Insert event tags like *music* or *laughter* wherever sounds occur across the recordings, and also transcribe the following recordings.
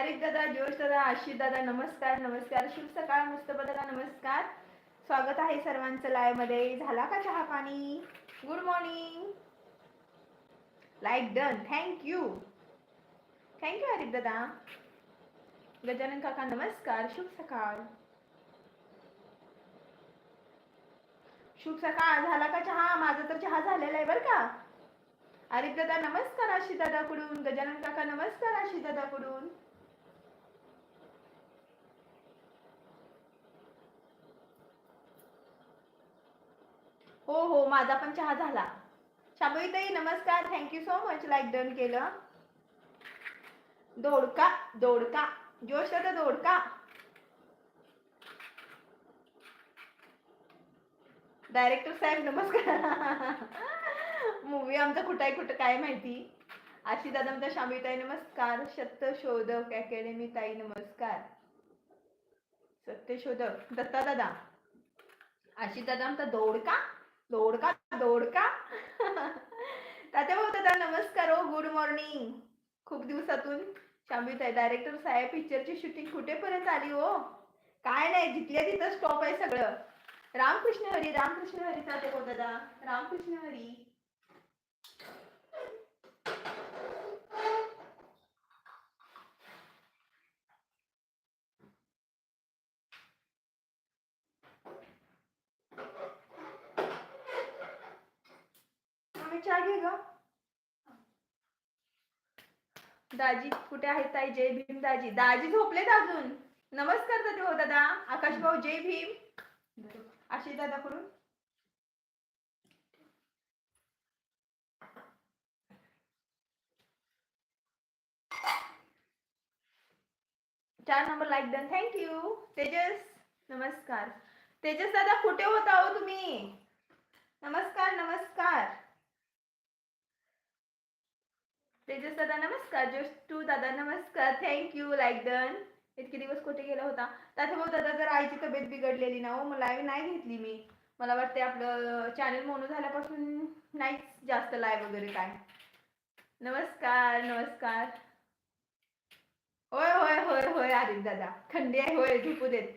हरिक दादा जोश दादा आशिष दादा नमस्कार नमस्कार. शुभ सकाळ मुस्तफा दादा नमस्कार. स्वागत आहे सर्वांचं लाईव्हमध्ये. झाला का चहा पाणी? Good morning like done thank you thank you Harik दादा. गजानन काका नमस्कार. शुभ सकाळ. शुभ सकाळ. झाला का चहा? माझा तर चहा झालेला आहे बरं का? अरे दादा नमस्कार दादा दादाकडून. गजानन काका नमस्कार आशिष दादाकडून. हो हो माझा पण चहा झाला. शाबुईताई नमस्कार. Thank you so much like done केलं. दोडका दोडका. जोश दादा दोडका. डायरेक्टर साहेब नमस्कार. मूवी आमचा कुठं आहे कुठं काय माहिती? आशी दादा आमचा शामी नमस्कार. सत्य शोधक अकॅडमी ताई नमस्कार. सत्य शोधक दत्ता दादा. आशी दादा आमचा दोडका? दोडका दोडका. तात्या भाऊ दादा नमस्कार हो गुड मॉर्निंग खूप दिवसातून शांबी आहे. डायरेक्टर साहेब पिक्चरची शूटिंग कुठेपर्यंत आली हो? काय नाही जिथल्या तिथं स्टॉप आहे सगळं. रामकृष्ण हरी रामकृष्ण हरी तात्या भाऊ दादा. रामकृष्ण हरी मम्मी चहा घे ग दाजी कुठे आहेत ताई? जय भीम दाजी. दाजी झोपलेत अजून? नमस्कार दादा हो दादा. आकाश भाऊ जय भीम. आशिष दादा करून चार number like done thank you Tejas नमस्कार. तेजस दादा कुठे होता हो तुम्ही? नमस्कार नमस्कार. तेजस दादा नमस्कार. जस्ट टू दादा नमस्कार. थँक्यू लाईक डन इतके दिवस कुठे गेला होता? त्याच्या भाऊ दादा जर आईची तब्येत बिघडलेली ना हो. मला नाही घेतली मी. मला वाटते आपलं चॅनल मोनो झाल्यापासून नाहीच जास्त लाईव्ह वगैरे काय. नमस्कार नमस्कार. होय होय होय होय आरिफ दादा. थंडी आहे होय झोपू देत.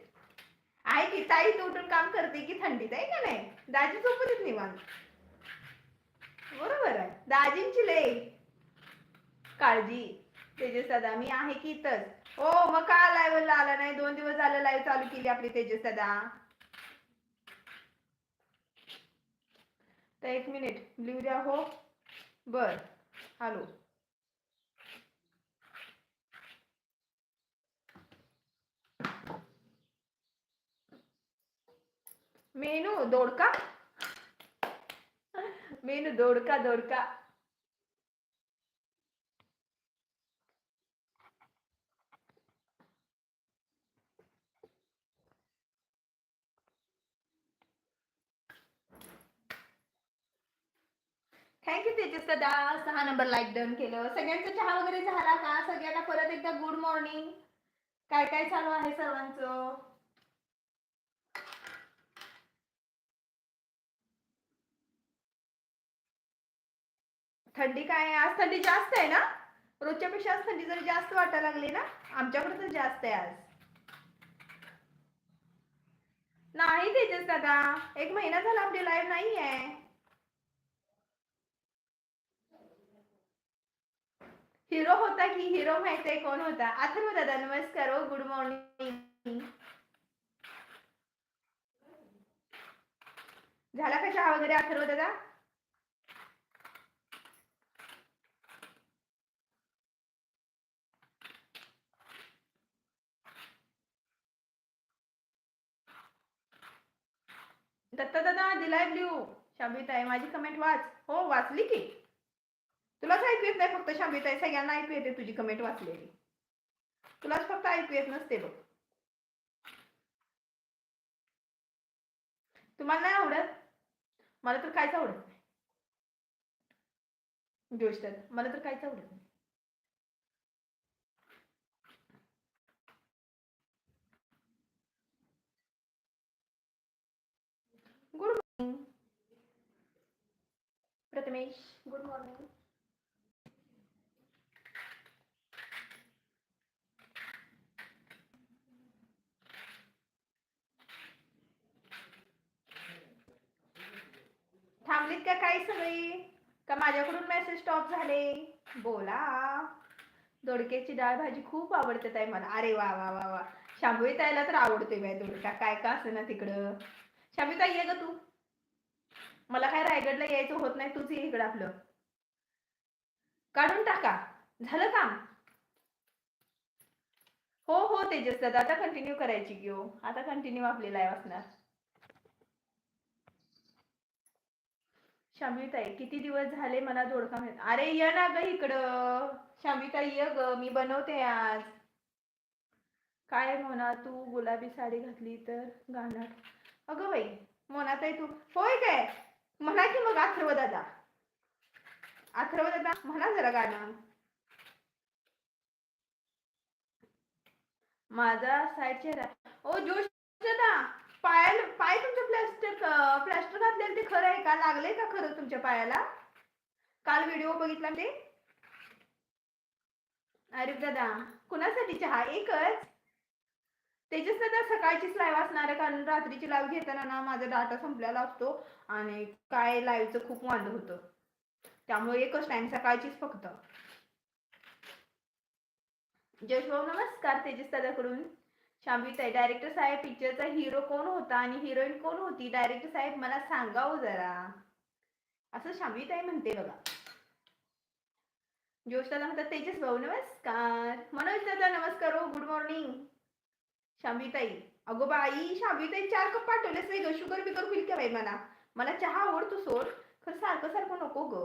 आहे की? ताई तू उठून काम करते की थंडीत आहे का नाही? दाजी झोपू देत निवांत. बरोबर आहे. दाजींची लय. काळजी. तेजस दादा मी आहे की इथंच. हो मग का लाईव्ह आला नाही? दोन दिवस झालं लाईव्ह चालू केली आपली तेजस दादा तर एक मिनिट लिहू द्या हो? बर. हॅलो. मेनू दोडका? मेनू दोडका दोडका. थँक्यू तेजस दादा. सहा नंबर लाईक डन केलं. सगळ्यांचा चहा वगैरे झाला का? सगळ्यांना परत एकदा गुड मॉर्निंग काय काय चालू आहे सर्वांचं? थंडी काय? आहे आज थंडी जास्त आहे ना? रोजच्या पेक्षा आज थंडी जरी जास्त वाटायला लागली ना? आमच्याकडे तर जास्त आहे आज. नाही तेजस दादा. एक महिना झाला आपली लाईव्ह नाही आहे हिरो होता की हिरो माहिती आहे कोण होता? अथर्व दादा नमस्कार हो गुड मॉर्निंग झाला का चहा वगैरे अथर्व दादा? दत्ता दादा दिलाय ब्ल्यू. शाबित आहे माझी कमेंट वाच. हो वाचली की? तुलाच ऐकू येत नाही फक्त शाबित सगळ्यांना ऐकू येते तुझी कमेंट वाचलेली. तुलाच फक्त ऐकू येत नसते बघ. तुम्हाला नाही आवडत? मला तर काहीच आवडत नाही. जोश मला तर काहीच आवडत नाही. Good morning. Prathamesh. Good morning. आवरलीत काय सगळी का माझ्याकडून मेसेज स्टॉप झाले? बोला. दोडक्याची डाळ भाजी खूप आवडते ताई मला. अरे वा वा वा वा. शांभवी ताईला तर आवडते बाय दोडका. काय का असं ना तिकडं? शांभवी ताई ये ग तू. मला काय रायगडला यायचं होत नाही. तुझं इकडं आपलं. काढून टाका. झालं काम? हो हो तेजस दादा. आता कंटिन्यू करायची घेऊ हो. आता कंटिन्यू आपली लाईव्ह असणार. शामिताई किती दिवस झाले मला दोडका मिळत अरे ये ना ग इकडं. शामिताई ये ग. मी बनवते आज. काय म्हणा तू गुलाबी साडी घातली तर गाणार अगं बाई मोनाताई तू होय काय? म्हणा की मग अथर्व दादा अथर्व दादा म्हणा जरा गाणं. माझा साईड चेहरा. ओ जोश दादा. पायाला पाय तुमचं प्लास्टर प्लास्टर घातलेलं ते खरं आहे का? लागले का खरं तुमच्या पायाला? काल व्हिडिओ बघितला ते अरे दादा कुणासाठी चहा? एकच. त्याच्याच दादा सकाळचीच लाईव्ह असणार आहे कारण रात्रीची लाईव्ह घेताना ना माझा डाटा संपलेला असतो आणि काय लाईव्हचं खूप वांद होतं. त्यामुळे एकच टाइम सकाळचीच फक्त. जयश भाऊ नमस्कार तेजस दादाकडून. शांभवीताई डायरेक्टर साहेब पिक्चरचा हिरो कोण होता आणि हिरोईन कोण होती? डायरेक्टर साहेब मला सांगावं जरा. असं शांभवीताई म्हणते बघा. जोश म्हणतात तेजस भाऊ नमस्कार. मनोज दादा नमस्कार हो गुड मॉर्निंग शांभीताई अगो बाई शांभीताई चार कप पाठवलेस ग शुगर बिगर होईल का बाई मला? मला चहा आवडतो सोड. खरं सारखं सारखं नको ग.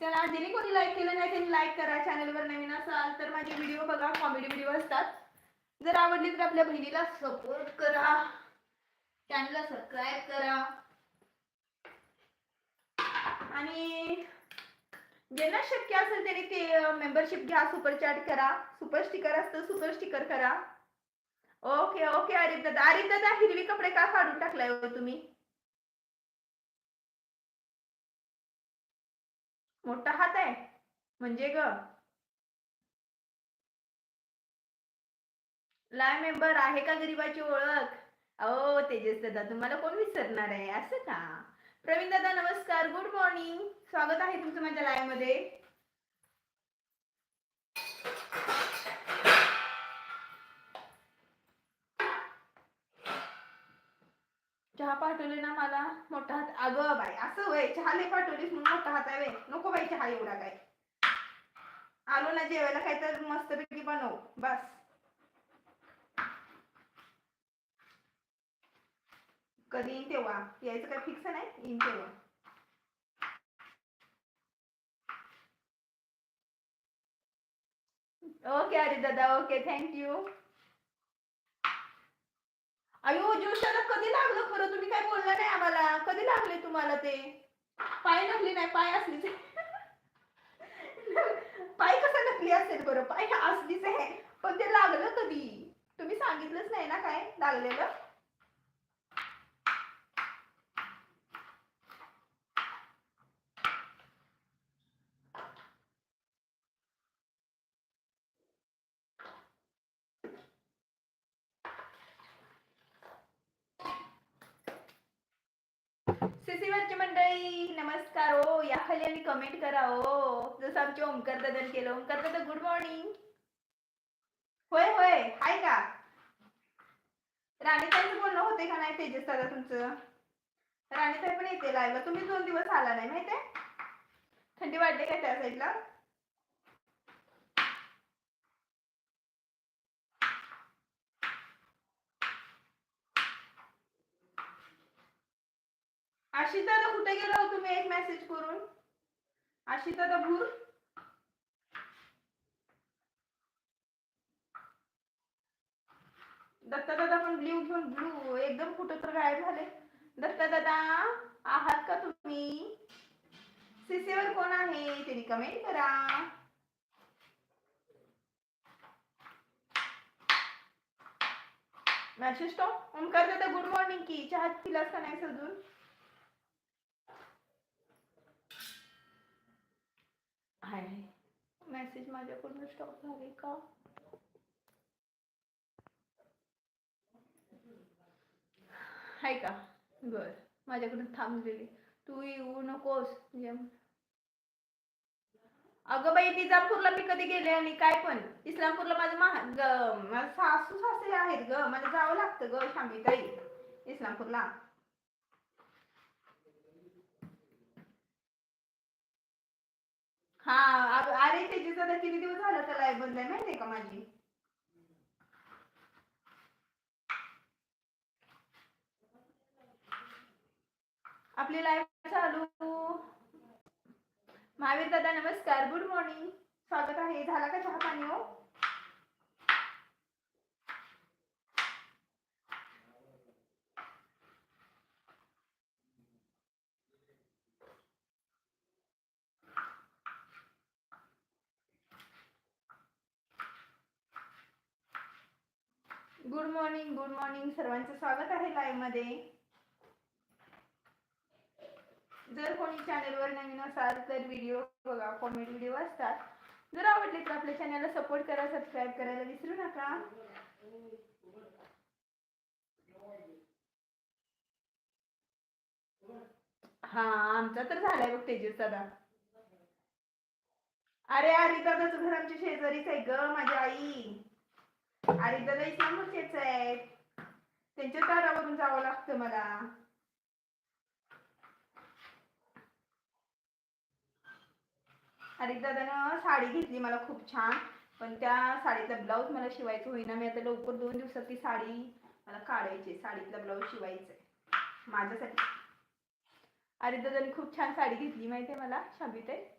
त्याला ज्यांनी कोणी लाईक केलं नाही त्यांनी लाईक करा. चॅनलवर नवीन असाल तर माझे व्हिडिओ बघा कॉमेडी व्हिडिओ असतात. जर आवडली तर आपल्या बहिणीला सपोर्ट करा. चॅनलला सबस्क्राईब करा. आणि ज्यांना शक्य असेल त्यांनी ते मेंबरशिप घ्या सुपर चॅट करा. सुपर स्टिकर असतं सुपर स्टिकर करा. ओके ओके अरित दादा अरित दादा हिरवी कपडे का काढून टाकलाय हो तुम्ही? मोठा हात आहे. म्हणजे ग. लाय मेंबर आहे का गरीबाची ओळख? अहो तेजस दादा तुम्हाला कोण विसरणार आहे? असं का? प्रवीण दादा नमस्कार गुड मॉर्निंग स्वागत आहे तुमचं माझ्या लाईव्हमध्ये. पाठवले ना मला मोठा हात. अगं बाई असं वय चहा लय पाठवलीस म्हणून मोठा हात आहे नको बाई चहा एवढा काय. आलो ना जेवायला काय तर मस्तपैकी बनव. बस. कधी येईन तेव्हा? यायचं काय फिक्स नाही? येईन तेव्हा. ओके अरे दादा ओके. थँक्यू अयो जोशाला कधी लागलं खरं? तुम्ही काय बोलला नाही आम्हाला? कधी लागले तुम्हाला ते? पाय नकली नाही पाय असलीच पाय कसा नकली असेल बरं? पाय असलीच आहे पण ते लागलं कधी? तुम्ही सांगितलंच नाही ना काय? लागलेलं? मंडळी नमस्कार ओ या खाली आणि कमेंट करा ओ. जसं आमचे ओमकार दादा केलं. ओमकार दादा गुड मॉर्निंग होय होय. हाय का? राणीताईचं बोलणं होते का नाही तेजस दादा तुमचं? राणीताई पण येते लाईव्ह तुम्ही दोन दिवस आला नाही माहिती थंडी वाढली का त्या साईडला आशिष दादा कुठे गेला हो तुम्ही एक मेसेज करून? आशिष दादा भूर? दत्ता दादा पण ब्ल्यू घेऊन ब्लू एकदम कुठं तर गायब झाले. दत्ता दादा आहात का तुम्ही? सीसीवर कोण आहे? त्यांनी कमेंट करा. मॅसेज स्टॉप ओमकार दादा गुड मॉर्निंग की. चहा पिलास का नाही सजून? आहे मेसेज माझ्याकडून स्टॉप झाले का? आहे का? बर. माझ्याकडून थांबलेली. तू येऊ नकोस. जेम अगं बाई बिजापूरला मी कधी गेले आणि काय पण? इस्लामपूरला माझं माझं सासू सासरे आहेत ग. मला जावं लागतं ग शांबीताई इस्लामपूरला. अरे त्याची आता किती दिवस झालं त्याला लाईव्ह बदलाय माहितीये का माझी? आपली लाईव्ह चालू. महावीर दादा नमस्कार. गुड मॉर्निंग स्वागत आहे. झाला का चहा पाणी हो? गुड मॉर्निंग गुड मॉर्निंग सर्वांचं स्वागत आहे लाईव्हमध्ये. जर कोणी चॅनलवर नवीन असाल तर व्हिडिओ बघा कॉमेडी व्हिडिओ असतात. जर आवडले तर आपल्या चॅनलला सपोर्ट करा सबस्क्राईब करायला विसरू नका. हा आमचा तर झालाय बघ तेजस दादा. अरे अरे दादाचं घर आमच्या शेजारीच आहे ग माझी आई. अरे दादा समोरचेच आहेत त्यांच्या तारावरून जावं लागतं मला. अरे दादानं साडी घेतली मला खूप छान पण त्या साडीतला ब्लाऊज मला शिवायचं होईना. मी आता लवकर दोन दिवसात ती साडी मला काढायची साडीतला ब्लाऊज शिवायचा आहे माझ्यासाठी. अरे दादाने खूप छान साडी घेतली माहिती आहे मला शाबीत आहे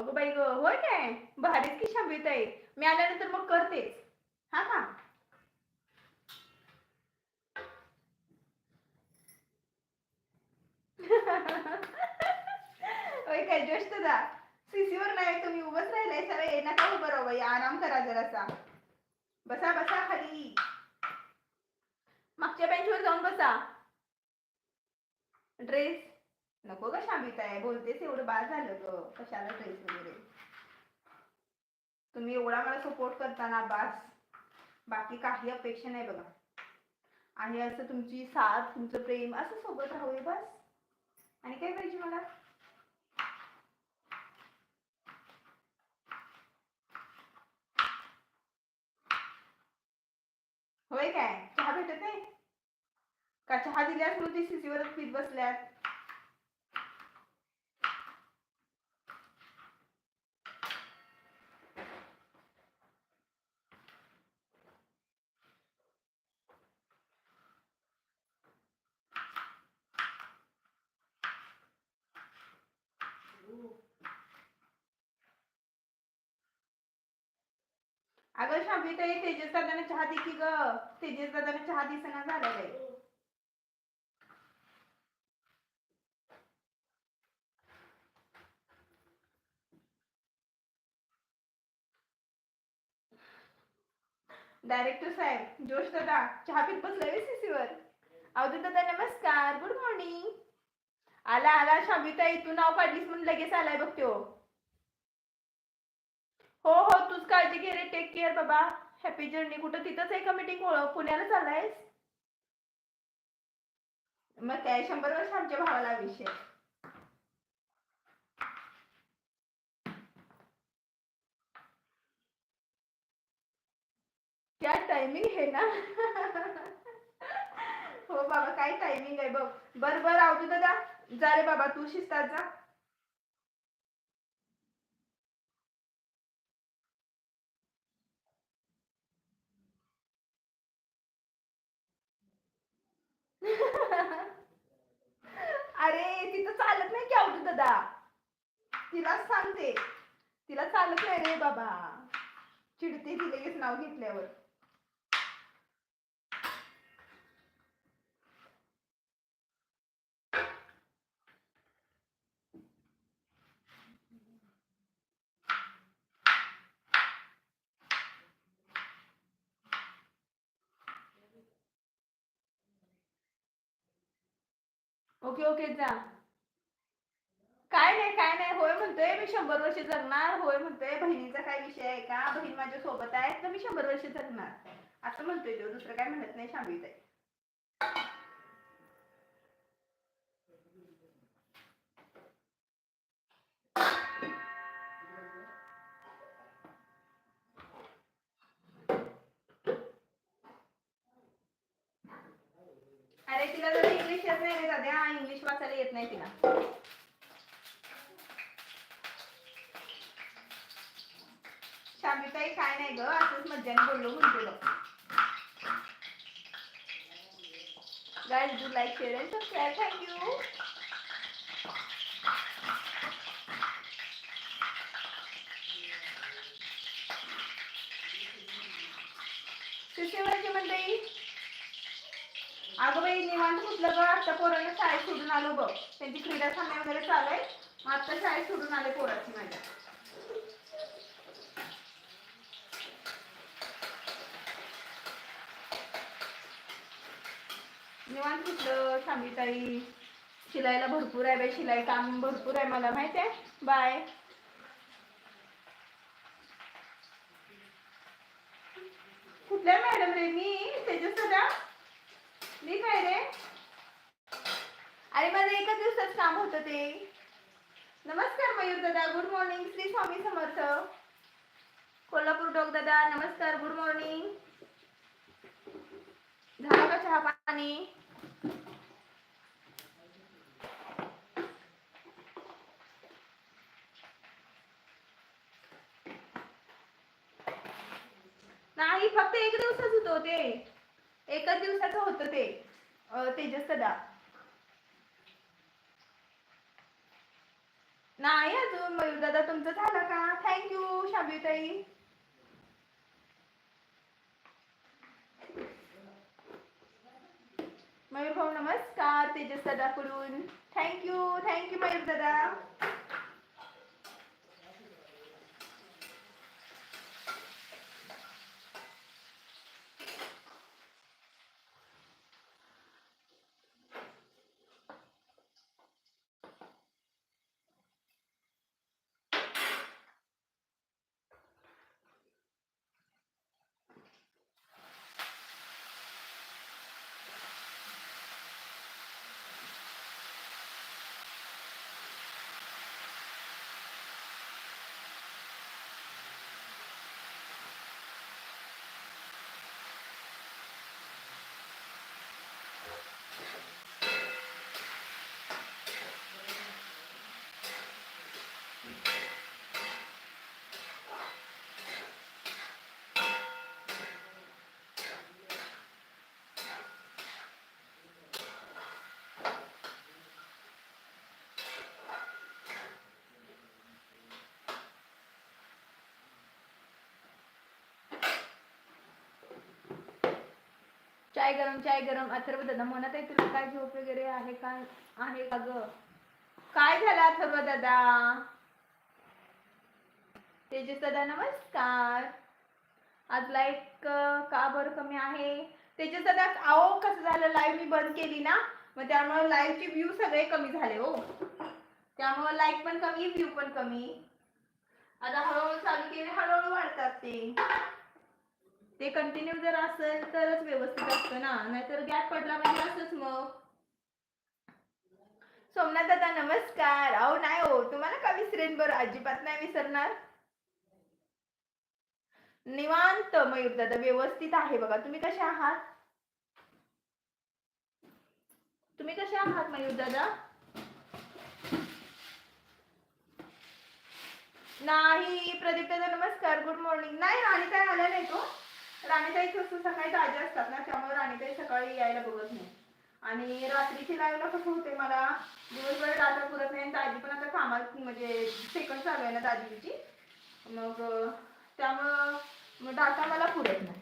अगं बाई ग होय काय? भारीच की शांबीत आहे. मी आल्यानंतर मग करतेच. हा का? *laughs* होय काय ज्येष्ठ दा सीसीवर नाही तुम्ही उभंच राहिलाय सर नका उभं राहू बाई? आराम करा जरासा. बसा बसा खाली. मागच्या बेंचवर जाऊन बसा. ड्रेस नको ग शामित आहे बोलतेस एवढं बाद झालं ग. कशाला ड्रेस वगैरे? तुम्ही एवढा मला सपोर्ट करताना बास. बाकी काही अपेक्षा नाही बघा. आणि असं तुमची साथ तुमचं प्रेम असं सोबत राहू बस. आणि काय पाहिजे मला? होय काय? चहा भेटत नाही? का चहा दिल्यास म्हणून ती शिसीवरच पीत बसल्यात? अगं शांती ताई तेजस दादाने चहा दे की ग. तेजस दादाने चहा दिसना झाला ताई डायरेक्टर साहेब जोश दादा चहा पीत बसलाय सीसीवर? अवधू दादा नमस्कार गुड मॉर्निंग आला आला शाबिताई तू नाव काढलीस म्हणून लगेच आलाय बघ तो. हो हो तूच काळजी घे रे टेक केअर बाबा. हॅपी जर्नी कुठं तिथंच आहे का मीटिंग पुण्याला चाललायस? मग काय शंभर वर्ष आमच्या भावाला विषय. क्या टायमिंग आहे ना? हो बाबा काय टायमिंग आहे बघ. बर बर आवतो दादा. जा रे बाबा तू शिस्तात जा. तिलाच सांगते. तिला चालत नाही रे बाबा. चिडते ती लगेच नाव घेतल्यावर. ओके ओके जा. नाही काय नाही होय म्हणतोय मी शंभर वर्ष जगणार होय म्हणतोय बहिणीचा काय विषय आहे का? बहीण माझ्या सोबत आहे तर मी शंभर वर्ष जगणार. असं म्हणतोय तो दुसरं काय म्हणत नाही शांबित आहे. अरे तिला जर इंग्लिश येत नाही दादा इंग्लिश वाचायला येत नाही तिला. शांबिताई काय नाही ग असंच मज्जाने बोललो म्हणते बघ. Guys do like share and subscribe thank you मंडळी अगं बाई निवांत कुठलं ग. आता पोरांना शाळेत सोडून आलो बघ. त्यांची क्रीडा सामने वगैरे चालू आहे. मग आता शाळेत सोडून आले पोराची माझ्या. निवांत कुठलं शांबिताई शिलाईला भरपूर आहे बाई शिलाई काम भरपूर आहे मला माहीत आहे? बाय. कुठल्या मॅडम रे मी? त्याच्या सदा मी काय रे? अरे माझं एका दिवसात काम होतं ते. नमस्कार मयूर दादा good morning Shri Swami Samarth. Kolhapur dog दादा नमस्कार गुड मॉर्निंग. झाला का चहा पाणी नाही फक्त एक दिवसाच होतो ते. एकच दिवसाचं होतं ते. तेजस सदा. नाही अजून मयूर दादा तुमचं झालं का? थँक्यू शाबीताई. मयूर भाऊ नमस्कार Tejas दादाकडून thank you thank you Mayur दादा चाय गरम चाय गरम. अथर्व दादा म्हणत आहे तुला काय झोप वगैरे आहे का? आहे का ग? काय झालं अथर्व दादा तेजस दादा नमस्कार. आज लाईक का बरं कमी आहे? तेजस दादा अहो कसं झालं? लाईव्ह मी बंद केली ना? मग त्यामुळे लाईव्हचे व्ह्यू सगळे कमी झाले हो. त्यामुळे लाईक पण कमी व्ह्यू पण कमी. आता हळूहळू चालू केले हळूहळू वाढतात ते. ते कंटिन्यू जर असेल तरच व्यवस्थित असतं ना. नाहीतर गॅप पडला म्हणजे असंच मग. सोमनाथ दादा नमस्कार. अहो नाही हो. तुम्हाला का विसरेन बरं? अजिबात नाही विसरणार. निवांत मयूर दादा. व्यवस्थित आहे बघा. तुम्ही कसे आहात? तुम्ही कसे आहात मयूर दादा? नाही प्रदीप दादा नमस्कार. गुड मॉर्निंग नाही आणि काय आला नाही तो? राणीताई कसं सकाळी ताज्या असतात ना त्यामुळे राणीताई सकाळी यायला बघत नाही. आणि रात्रीची लाईव्हला कसं होते मला दिवसभर डाटा पुरत नाही आणि दाजी पण आता कामात म्हणजे सेकंड चालू आहे ना दाजीची मग त्यामुळं मग डाटा मला पुरत नाही.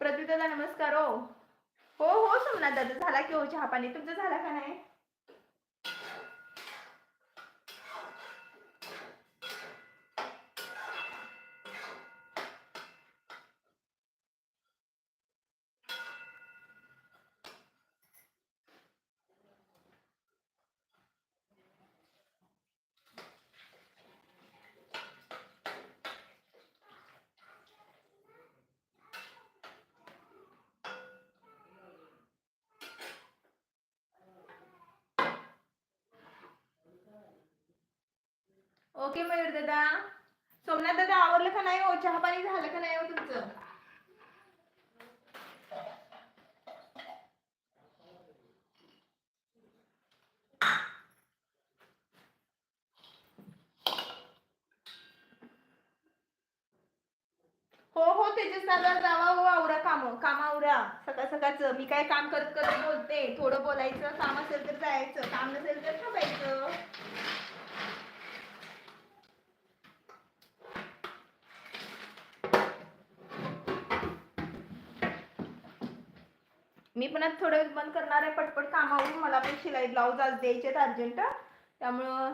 प्रदीप दादा नमस्कार हो. हो हो सोमनाथ दादा झाला की हो चहा पाणी. तुमचं झाला का नाही? ओके मयूर दादा. सोमनाथ दादा आवडलं का नाही हो? चहा पाणी झालं का नाही हो तुमचं? हो हो तेजस दादा जावा हो आवरा काम काम आवरा. सकाळ सकाळचं. मी काय काम करत करत बोलते. थोडं बोलायचं काम असेल तर जायचं. काम नसेल तर थांबायचं. मी पण आता थोडं बंद करणार आहे पटपट कामावरून. मला पण शिलाई ब्लाऊज आज द्यायचे आहेत अर्जंट. त्यामुळं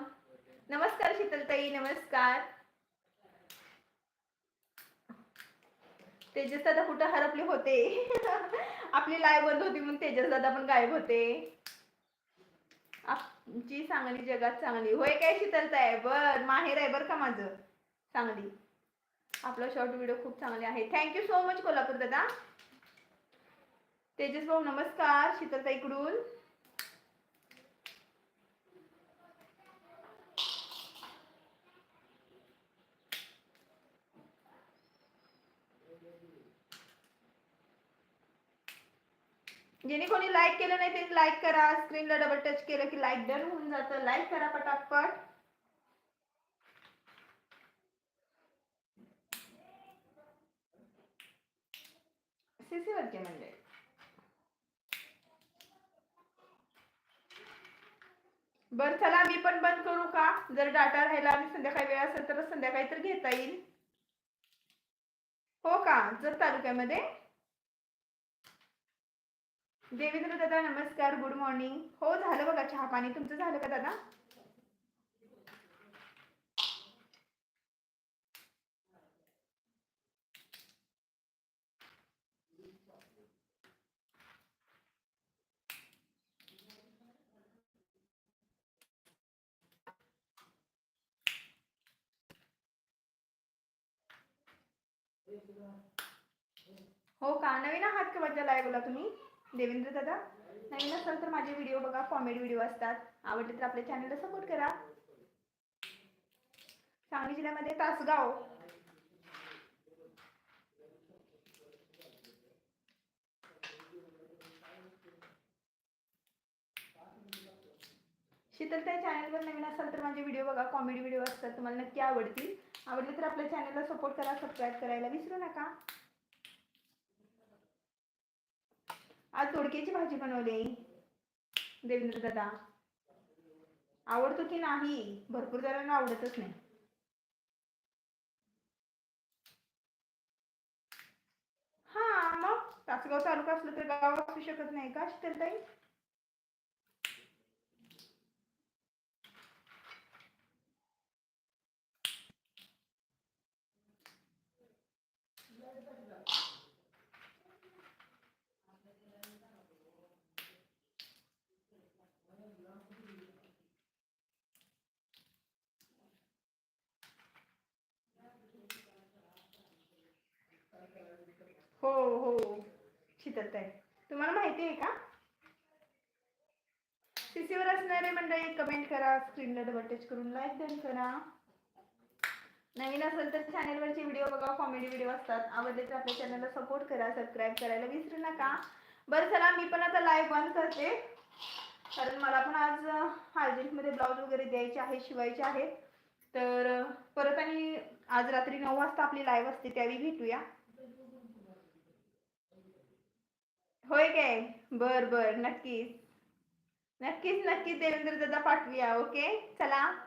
नमस्कार शीतलताई नमस्कार. तेजस दादा कुठं हरपले होते? *laughs* आपली लाय बंद होती म्हणून तेजस दादा पण गायब होते. आमची चांगली जगात चांगली होय काय शीतलताय बर माहेर आहे बर का माझं? चांगली आपला शॉर्ट व्हिडिओ खूप चांगले आहे. थँक्यू सो मच कोल्हापूर दादा. तेजस भाऊ नमस्कार. शीतलता इकडून ज्यांनी कोणी लाईक केलं नाही त्यांनी लाईक करा. स्क्रीनला डबल टच केलं की लाईक डन होऊन जातं. लाईक करा पटापट. सीसी वरचे म्हणजे. बर चला मी पण बंद करू का? जर डाटा राहिला आणि संध्याकाळी वेळ असेल तर संध्याकाळी तर घेता येईल. हो का? जर तालुक्यामध्ये? देवेंद्र दादा नमस्कार गुड मॉर्निंग हो झालं बघा चहा पाणी. तुमचं झालं का दादा? हो का? नवीन आहात का माझ्या लाईव्हला तुम्ही? देवेंद्र दादा? नवीन असाल तर माझे व्हिडिओ बघा कॉमेडी व्हिडिओ असतात. आवडले तर आपल्या चॅनलला सपोर्ट करा. सांगली जिल्ह्यामध्ये तासगाव. शीतलताई चॅनलवर नवीन असाल तर माझे व्हिडिओ बघा कॉमेडी व्हिडिओ असतात. तुम्हाला नक्की आवडतील. आवडले तर आपल्या चॅनलला सपोर्ट करा सबस्क्राईब करायला विसरू नका. आज तोडक्याची भाजी बनवली देवेंद्र दादा. आवडतो की नाही? भरपूर जणांना आवडतच नाही. हा मग तासगाव तालुका असलं तर गाव असू शकत नाही का शीतलताई? हो हो. शीतलताई तुम्हाला माहिती आहे का? सीसीवर असणारे मंडळी कमेंट करा स्क्रीनला डबल टच करून लाईक डन करा. नवीन असेल तर चॅनलवरचे व्हिडिओ बघा कॉमेडी व्हिडिओ असतात. आवडले तर आपल्या चॅनलला सपोर्ट करा सबस्क्राईब करायला विसरू नका. बरं चला मी पण आता लाईव्ह बंद करते. कारण मला पण आज अर्जंटमध्ये ब्लाऊज वगैरे द्यायचे आहे शिवायचे आहेत. तर परत आणि आज रात्री नऊ वाजता आपली लाईव्ह असते त्यावेळी भेटूया. होय काय? बर बर नक्कीच. नक्कीच नक्कीच देवेंद्र दादा पाठवूया ओके? चला.